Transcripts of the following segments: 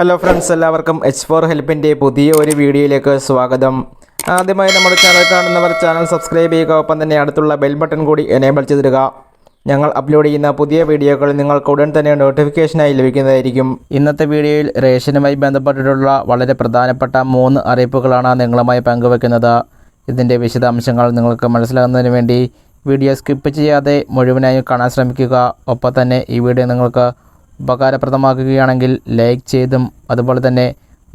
Hello friends എല്ലാവർക്കും H four ഹെൽപ്പിന്റെ പുതിയ ഒരു വീഡിയോയിലേക്ക് സ്വാഗതം. ആദ്യമായി നമ്മുടെ ചാനൽ കാണുന്നവർ ചാനൽ സബ്സ്ക്രൈബ് ചെയ്യുക ഒപ്പം തന്നെ അടുത്തുള്ള ബെൽ ബട്ടൺ കൂടി എനേബിൾ ചെയ്തിടുക. ഞങ്ങൾ അപ്ലോഡ് ചെയ്യുന്ന പുതിയ വീഡിയോകൾ നിങ്ങൾക്ക് ഉടൻ തന്നെ നോട്ടിഫിക്കേഷനായി ലഭിക്കുന്നതായിരിക്കും. ഇന്നത്തെ വീഡിയോയിൽ റേഷനുമായി ബന്ധപ്പെട്ടിട്ടുള്ള വളരെ പ്രധാനപ്പെട്ട മൂന്ന് അറിയിപ്പുകളാണ് നിങ്ങളുമായി പങ്കുവെക്കുന്നത്. ഇതിന്റെ വിശദാംശങ്ങൾ നിങ്ങൾക്ക് മനസ്സിലാകുന്നതിന് വേണ്ടി വീഡിയോ സ്കിപ്പ് ചെയ്യാതെ മുഴുവനായും കാണാൻ ശ്രമിക്കുക. ഒപ്പം തന്നെ ഈ വീഡിയോ നിങ്ങൾക്ക് ഉപകാരപ്രദമാക്കുകയാണെങ്കിൽ ലൈക്ക് ചെയ്തും അതുപോലെ തന്നെ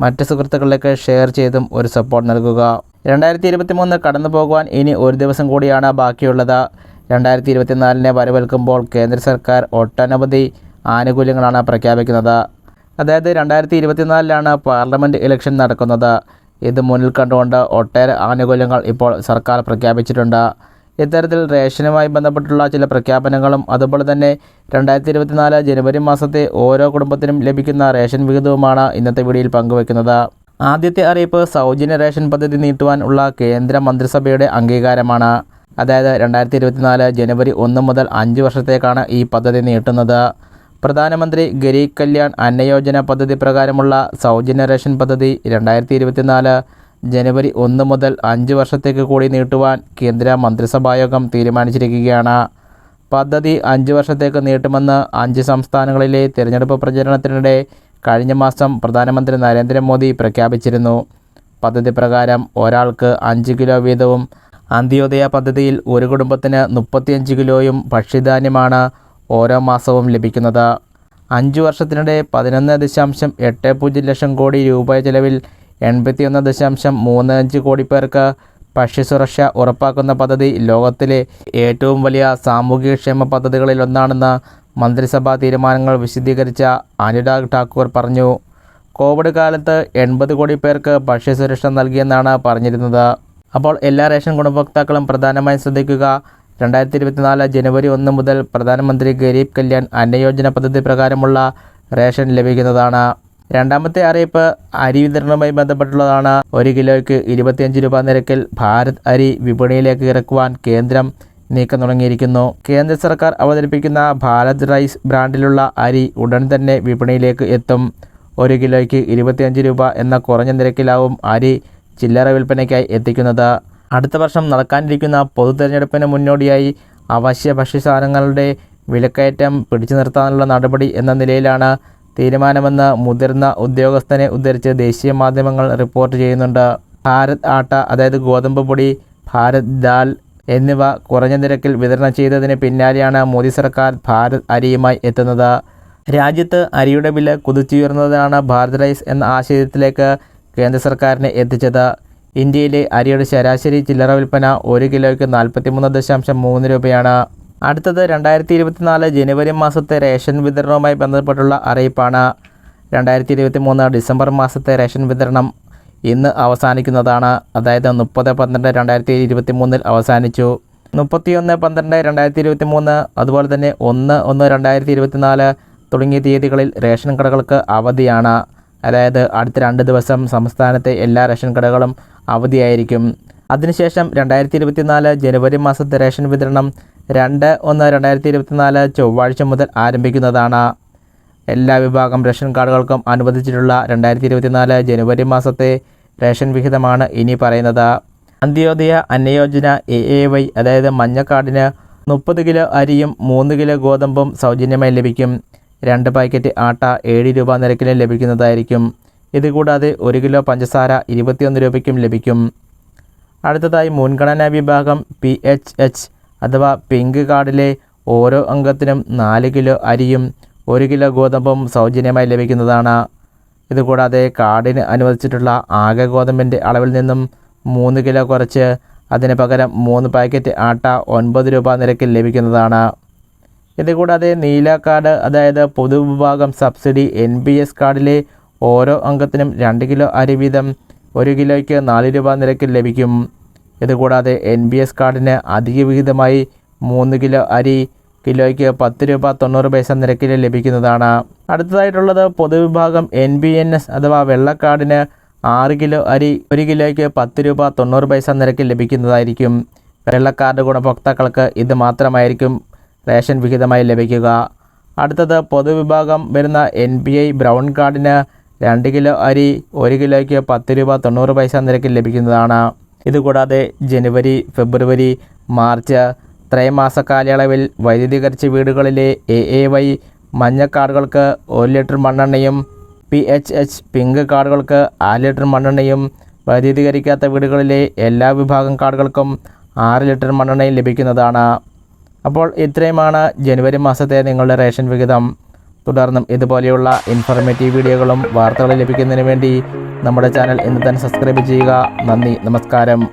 മറ്റ് സുഹൃത്തുക്കളിലേക്ക് ഷെയർ ചെയ്തും ഒരു സപ്പോർട്ട് നൽകുക. രണ്ടായിരത്തി ഇരുപത്തി മൂന്ന് കടന്നു പോകുവാൻ ഇനി ഒരു ദിവസം കൂടിയാണ് ബാക്കിയുള്ളത്. രണ്ടായിരത്തി ഇരുപത്തിനാലിനെ വരവേൽക്കുമ്പോൾ കേന്ദ്ര സർക്കാർ ഒട്ടനവധി ആനുകൂല്യങ്ങളാണ് പ്രഖ്യാപിക്കുന്നത്. അതായത് രണ്ടായിരത്തി ഇരുപത്തിനാലിലാണ് പാർലമെന്റ് ഇലക്ഷൻ നടക്കുന്നത്. ഇത് മുന്നിൽ കണ്ടുകൊണ്ട് ഒട്ടേറെ ആനുകൂല്യങ്ങൾ ഇപ്പോൾ സർക്കാർ പ്രഖ്യാപിച്ചിട്ടുണ്ട്. ഇത്തരത്തിൽ റേഷനുമായി ബന്ധപ്പെട്ടുള്ള ചില പ്രഖ്യാപനങ്ങളും അതുപോലെ തന്നെ രണ്ടായിരത്തി ഇരുപത്തിനാല് ജനുവരി മാസത്തെ ഓരോ കുടുംബത്തിനും ലഭിക്കുന്ന റേഷൻ വിഹിതവുമാണ് ഇന്നത്തെ വീഡിയോയിൽ പങ്കുവെക്കുന്നത്. ആദ്യത്തെ അറിയിപ്പ് സൗജന്യ റേഷൻ പദ്ധതി നീട്ടുവാൻ ഉള്ള കേന്ദ്ര മന്ത്രിസഭയുടെ അംഗീകാരമാണ്. അതായത് രണ്ടായിരത്തി ഇരുപത്തിനാല് ജനുവരി ഒന്ന് മുതൽ അഞ്ച് വർഷത്തേക്കാണ് ഈ പദ്ധതി നീട്ടുന്നത്. പ്രധാനമന്ത്രി ഗരീബ് കല്യാൺ അന്നയോജന പദ്ധതി പ്രകാരമുള്ള സൗജന്യ റേഷൻ പദ്ധതി രണ്ടായിരത്തി ഇരുപത്തിനാല് ജനുവരി ഒന്ന് മുതൽ അഞ്ച് വർഷത്തേക്ക് കൂടി നീട്ടുവാൻ കേന്ദ്ര മന്ത്രിസഭായോഗം തീരുമാനിച്ചിരിക്കുകയാണ്. പദ്ധതി അഞ്ച് വർഷത്തേക്ക് നീട്ടുമെന്ന് അഞ്ച് സംസ്ഥാനങ്ങളിലെ തിരഞ്ഞെടുപ്പ് പ്രചരണത്തിനിടെ കഴിഞ്ഞ മാസം പ്രധാനമന്ത്രി നരേന്ദ്രമോദി പ്രഖ്യാപിച്ചിരുന്നു. പദ്ധതി പ്രകാരം ഒരാൾക്ക് അഞ്ച് കിലോ വീതവും അന്ത്യോദയ പദ്ധതിയിൽ ഒരു കുടുംബത്തിന് മുപ്പത്തിയഞ്ച് കിലോയും ഭക്ഷ്യധാന്യമാണ് ഓരോ മാസവും ലഭിക്കുന്നത്. അഞ്ചു വർഷത്തിനിടെ പതിനൊന്ന് ദശാംശം എട്ട് പൂജ്യം ലക്ഷം കോടി രൂപ ചെലവിൽ എൺപത്തിയൊന്ന് ദശാംശം മൂന്ന് അഞ്ച് കോടി പേർക്ക് ഭക്ഷ്യസുരക്ഷ ഉറപ്പാക്കുന്ന പദ്ധതി ലോകത്തിലെ ഏറ്റവും വലിയ സാമൂഹികക്ഷേമ പദ്ധതികളിലൊന്നാണെന്ന് മന്ത്രിസഭാ തീരുമാനങ്ങൾ വിശദീകരിച്ച അനുരാഗ് ഠാക്കൂർ പറഞ്ഞു. കോവിഡ് കാലത്ത് എൺപത് കോടി പേർക്ക് ഭക്ഷ്യസുരക്ഷ നൽകിയെന്നാണ് പറഞ്ഞിരുന്നത്. അപ്പോൾ എല്ലാ റേഷൻ ഗുണഭോക്താക്കളും പ്രധാനമായും ശ്രദ്ധിക്കുക. രണ്ടായിരത്തി ഇരുപത്തിനാല് ജനുവരി ഒന്ന് മുതൽ പ്രധാനമന്ത്രി ഗരീബ് കല്യാൺ അന്നയോജന പദ്ധതി പ്രകാരമുള്ള റേഷൻ ലഭിക്കുന്നതാണ്. രണ്ടാമത്തെ അറിയിപ്പ് അരി വിതരണവുമായി ബന്ധപ്പെട്ടുള്ളതാണ്. ഒരു കിലോയ്ക്ക് ഇരുപത്തിയഞ്ച് രൂപ നിരക്കിൽ ഭാരത് അരി വിപണിയിലേക്ക് ഇറക്കുവാൻ കേന്ദ്രം നീക്കം തുടങ്ങിയിരിക്കുന്നു. കേന്ദ്ര സർക്കാർ അവതരിപ്പിക്കുന്ന ഭാരത് റൈസ് ബ്രാൻഡിലുള്ള അരി ഉടൻ തന്നെ വിപണിയിലേക്ക് എത്തും. ഒരു കിലോയ്ക്ക് ഇരുപത്തിയഞ്ച് രൂപ എന്ന കുറഞ്ഞ നിരക്കിലാവും അരി ചില്ലറ വിൽപ്പനയ്ക്കായി എത്തിക്കുന്നത്. അടുത്ത വർഷം നടക്കാനിരിക്കുന്ന പൊതു തെരഞ്ഞെടുപ്പിന് മുന്നോടിയായി അവശ്യ ഭക്ഷ്യസാധനങ്ങളുടെ വിലക്കയറ്റം പിടിച്ചു നിർത്താനുള്ള നടപടി എന്ന നിലയിലാണ് തീരുമാനമെന്ന് മുതിർന്ന ഉദ്യോഗസ്ഥനെ ഉദ്ധരിച്ച് ദേശീയ മാധ്യമങ്ങൾ റിപ്പോർട്ട് ചെയ്യുന്നുണ്ട്. ഭാരത് ആട്ട അതായത് ഗോതമ്പ് പൊടി ഭാരത് ദാൽ എന്നിവ കുറഞ്ഞ നിരക്കിൽ വിതരണം ചെയ്തതിന് പിന്നാലെയാണ് മോദി സർക്കാർ ഭാരത് അരിയുമായി എത്തുന്നത്. രാജ്യത്ത് അരിയുടെ വില കുതിച്ചുയർന്നതാണ് ഭാരത് റൈസ് എന്ന ആശയത്തിലേക്ക് കേന്ദ്ര സർക്കാരിനെ എത്തിച്ചത്. ഇന്ത്യയിലെ അരിയുടെ ശരാശരി ചില്ലറ വിൽപ്പന ഒരു കിലോയ്ക്ക് നാൽപ്പത്തിമൂന്ന് ദശാംശം മൂന്ന് രൂപയാണ്. അടുത്തത് രണ്ടായിരത്തി ഇരുപത്തിനാല് ജനുവരി മാസത്തെ റേഷൻ വിതരണവുമായി ബന്ധപ്പെട്ടുള്ള അറിയിപ്പാണ്. രണ്ടായിരത്തി ഇരുപത്തി മൂന്ന് ഡിസംബർ മാസത്തെ റേഷൻ വിതരണം ഇന്ന് അവസാനിക്കുന്നതാണ്. അതായത് മുപ്പത് പന്ത്രണ്ട് രണ്ടായിരത്തി ഇരുപത്തി മൂന്നിൽ അവസാനിച്ചു. മുപ്പത്തിയൊന്ന് പന്ത്രണ്ട് രണ്ടായിരത്തി ഇരുപത്തി മൂന്ന് അതുപോലെ തന്നെ ഒന്ന് ഒന്ന് രണ്ടായിരത്തി ഇരുപത്തിനാല് തുടങ്ങിയ തീയതികളിൽ റേഷൻ കടകൾക്ക് അവധിയാണ്. അതായത് അടുത്ത രണ്ട് ദിവസം സംസ്ഥാനത്തെ എല്ലാ റേഷൻ കടകളും അവധിയായിരിക്കും. അതിനുശേഷം രണ്ടായിരത്തി ഇരുപത്തിനാല് ജനുവരി മാസത്തെ റേഷൻ വിതരണം രണ്ട് ഒന്ന് രണ്ടായിരത്തി ഇരുപത്തിനാല് ചൊവ്വാഴ്ച മുതൽ ആരംഭിക്കുന്നതാണ്. എല്ലാ വിഭാഗം റേഷൻ കാർഡുകൾക്കും അനുവദിച്ചിട്ടുള്ള രണ്ടായിരത്തി ഇരുപത്തിനാല് ജനുവരി മാസത്തെ റേഷൻ വിഹിതമാണ് ഇനി പറയുന്നത്. Antyodaya Anna Yojana A A Y അതായത് മഞ്ഞ കാർഡിന് മുപ്പത് കിലോ അരിയും മൂന്ന് കിലോ ഗോതമ്പും സൗജന്യമായി ലഭിക്കും. രണ്ട് പാക്കറ്റ് ആട്ട ഏഴ് രൂപ നിരക്കിൽ ലഭിക്കുന്നതായിരിക്കും. ഇതുകൂടാതെ ഒരു കിലോ പഞ്ചസാര ഇരുപത്തിയൊന്ന് രൂപയ്ക്കും ലഭിക്കും. അടുത്തതായി മുൻഗണനാ വിഭാഗം പി എച്ച് എച്ച് അഥവാ പിങ്ക് കാർഡിലെ ഓരോ അംഗത്തിനും നാല് കിലോ അരിയും ഒരു കിലോ ഗോതമ്പും സൗജന്യമായി ലഭിക്കുന്നതാണ്. ഇതുകൂടാതെ കാർഡിന് അനുവദിച്ചിട്ടുള്ള ആകെ ഗോതമ്പിന്റെ അളവിൽ നിന്നും മൂന്ന് കിലോ കുറച്ച് അതിന് പകരം മൂന്ന് പാക്കറ്റ് ആട്ട ഒൻപത് രൂപ നിരക്കിൽ ലഭിക്കുന്നതാണ്. ഇതുകൂടാതെ നീല കാർഡ് അതായത് പൊതുവിഭാഗം സബ്സിഡി എൻ ബി എസ് കാർഡിലെ ഓരോ അംഗത്തിനും രണ്ട് കിലോ അരി വീതം ഒരു കിലോയ്ക്ക് നാല് രൂപ നിരക്കിൽ ലഭിക്കും. ഇതുകൂടാതെ എൻ ബി എസ് കാർഡിന് അധിക വിഹിതമായി മൂന്ന് കിലോ അരി കിലോയ്ക്ക് പത്ത് രൂപ തൊണ്ണൂറ് പൈസ നിരക്കിൽ ലഭിക്കുന്നതാണ്. അടുത്തതായിട്ടുള്ളത് പൊതുവിഭാഗം എൻ ബി എൻ എസ് അഥവാ വെള്ളക്കാർഡിന് ആറ് കിലോ അരി ഒരു കിലോയ്ക്ക് പത്ത് രൂപ തൊണ്ണൂറ് പൈസ നിരക്കിൽ ലഭിക്കുന്നതായിരിക്കും. വെള്ളക്കാർഡ് ഗുണഭോക്താക്കൾക്ക് ഇത് മാത്രമായിരിക്കും റേഷൻ വിഹിതമായി ലഭിക്കുക. അടുത്തത് പൊതുവിഭാഗം വരുന്ന എൻ ബി ഐ ബ്രൗൺ കാർഡിന് രണ്ട് കിലോ അരി ഒരു കിലോയ്ക്ക് പത്ത് രൂപ തൊണ്ണൂറ് പൈസ നിരക്കിൽ ലഭിക്കുന്നതാണ്. ഇതുകൂടാതെ ജനുവരി ഫെബ്രുവരി മാർച്ച് ത്രൈമാസ കാലയളവിൽ വൈദ്യുതീകരിച്ച വീടുകളിലെ എ എ വൈ മഞ്ഞ കാർഡുകൾക്ക് ഒരു ലിറ്റർ മണ്ണെണ്ണയും പി എച്ച് എച്ച് പിങ്ക് കാർഡുകൾക്ക് ആറ് ലിറ്റർ മണ്ണെണ്ണയും വൈദ്യുതീകരിക്കാത്ത വീടുകളിലെ എല്ലാ വിഭാഗം കാർഡുകൾക്കും ആറ് ലിറ്റർ മണ്ണെണ്ണയും ലഭിക്കുന്നതാണ്. അപ്പോൾ ഇത്രയുമാണ് ജനുവരി മാസത്തെ നിങ്ങളുടെ റേഷൻ വിഹിതം. തുടർന്നും ഇതുപോലെയുള്ള ഇൻഫോർമേറ്റീവ് വീഡിയോകളും വാർത്തകളും ലഭിക്കുന്നതിന് വേണ്ടി നമ്മുടെ ചാനൽ ഇന്ന് തന്നെ സബ്സ്ക്രൈബ് ചെയ്യുക. നന്ദി നമസ്കാരം.